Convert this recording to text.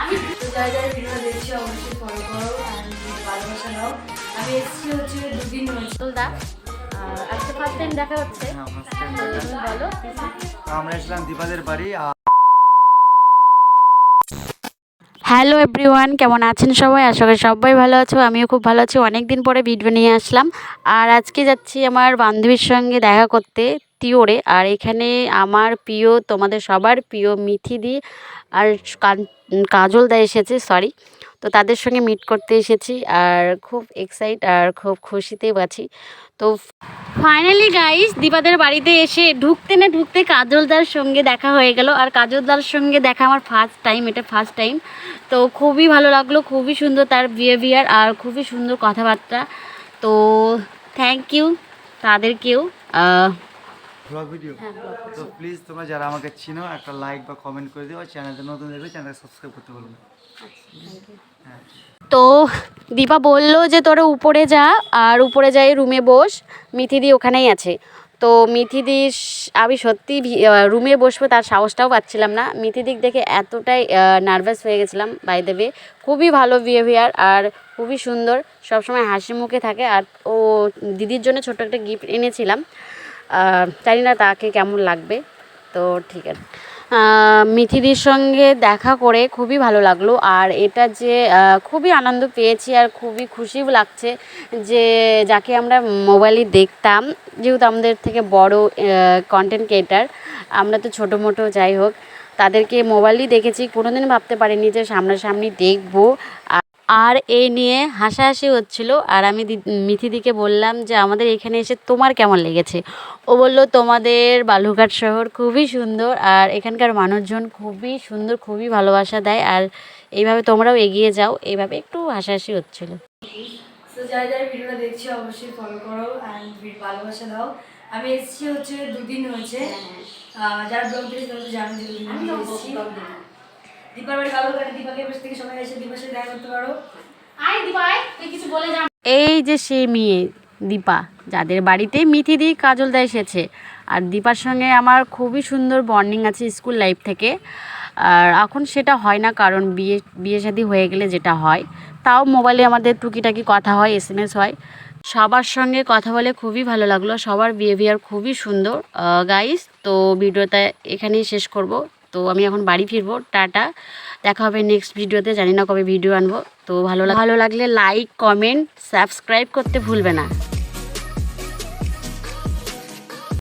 আমি যারা যারা আমি হচ্ছে দুদিন আজকে ফার্স্ট টাইম দেখা হচ্ছে বলো আমরা এসলাম বাড়ি হ্যালো এভরিওয়ান কেমন আছেন সবাই? আশা করি সবাই ভালো আছো, আমিও খুব ভালো আছি। অনেক দিন পরে ভিডিও নিয়ে আসলাম। আর আজকে যাচ্ছি আমার বান্ধবীর সঙ্গে দেখা করতে। তিওরে আর এখানে আমার প্রিয়, তোমাদের সবার প্রিয় মিথিদি আর কাজল দা এসেছে সরি তো তাদের সঙ্গে মিট করতে এসেছি আর খুব এক্সাইট আর খুব খুশিতেও আছি। তো ফাইনালি গাইস দীপাদের বাড়িতে এসে ঢুকতে না ঢুকতে কাজলদার সঙ্গে দেখা হয়ে গেল। আর কাজলদার সঙ্গে দেখা আমার ফার্স্ট টাইম এটা ফার্স্ট টাইম তো খুবই ভালো লাগল, খুবই সুন্দর তার বিহেভিয়ার আর খুবই সুন্দর কথাবার্তা। তো থ্যাংক ইউ তাদেরকেও। ব্লগ ভিডিও হ্যাঁ, তো প্লিজ তোমরা যারা আমাকে চিনো একটা লাইক বা কমেন্ট করে দিও আর চ্যানেলটা নতুন দেখবে চ্যানেলটা সাবস্ক্রাইব করতে বলবে হ্যাঁ। তো দীপা বলল যে তোরা উপরে যা আর উপরে যাই রুমে বস। মিথিদি ওখানেই আছে। তো মিথিদি আমি সত্যি রুমে বসবো তার সাহসটাও পাচ্ছিলাম না। মিথিদিক দেখে এতটাই নার্ভাস হয়ে গেছিলাম বাই দেবে খুবই ভালো বিহেভিয়ার আর খুবই সুন্দর। সবসময় হাসি মুখে থাকে আর ও দিদির জন্য ছোট্ট একটা গিফট এনেছিলাম। জানি না তাকে কেমন লাগবে, তো ঠিক আছে। মিথিদির সঙ্গে দেখা করে খুবই ভালো লাগল, আর এটা যে খুবই আনন্দ পেয়েছি আর খুবই খুশিও লাগছে যে, যাকে আমরা মোবাইলে দেখতাম, যেহেতু আমাদের থেকে বড় কন্টেন্ট ক্রিয়েটার আমরা তো ছোটো মোটো যাই হোক, তাদেরকে মোবাইলই দেখেছি কোনোদিন ভাবতে পারিনি যে সামনাসামনি দেখব। আর এই নিয়ে হাসাহাসি হচ্ছিল। আর আমি মিথিদিকে বললাম যে আমাদের এখানে এসে তোমার কেমন লেগেছে? ও বলল তোমাদের বালুঘাট শহর খুবই সুন্দর আর এখানকার মানুষজন খুবই সুন্দর খুবই ভালোবাসা দেয় আর এইভাবে তোমরাও এগিয়ে যাও। এইভাবে একটু হাসাহাসি হচ্ছিল। তো যারা যারা ভিডিওটা দেখছি অবশ্যই ফলো করো আর ভালোবাসা দাও। আমি এসেছি হচ্ছে দুদিন হয়েছে। যারা ব্লগ দেখেছে তারা তো জানো যে দুদিন দীপার বাড়ি কালো কাটে দীপাকে বসে থেকে সবাই এসে দীপার সাথে দেখা করতে পারো। আয় দীপাই তুই কিছু বলে যা। এই যে সে মেয়ে দীপা যাদের বাড়িতে মিথি মিথিদি কাজলদা এসেছে। আর দীপার সঙ্গে আমার খুবই সুন্দর বন্ডিং আছে স্কুল লাইফ থেকে। আর এখন সেটা হয় না কারণ বিয়ে বিয়ে শাদী হয়ে গেলে যেটা হয় তাও মোবাইলে আমাদের টুকিটাকি কথা হয় এস এম এস হয়। সবার সঙ্গে কথা বলে খুবই ভালো লাগল সবার বিহেভিয়ার খুবই সুন্দর। গাইস তো ভিডিওটা এখানেই শেষ করব। তো আমি এখন বাড়ি ফিরবো, টাটা। দেখা হবে নেক্সট ভিডিওতে জানি না কবে ভিডিও আনব। তো ভালো ভালো লাগলে লাইক কমেন্ট সাবস্ক্রাইব করতে ভুলবে না।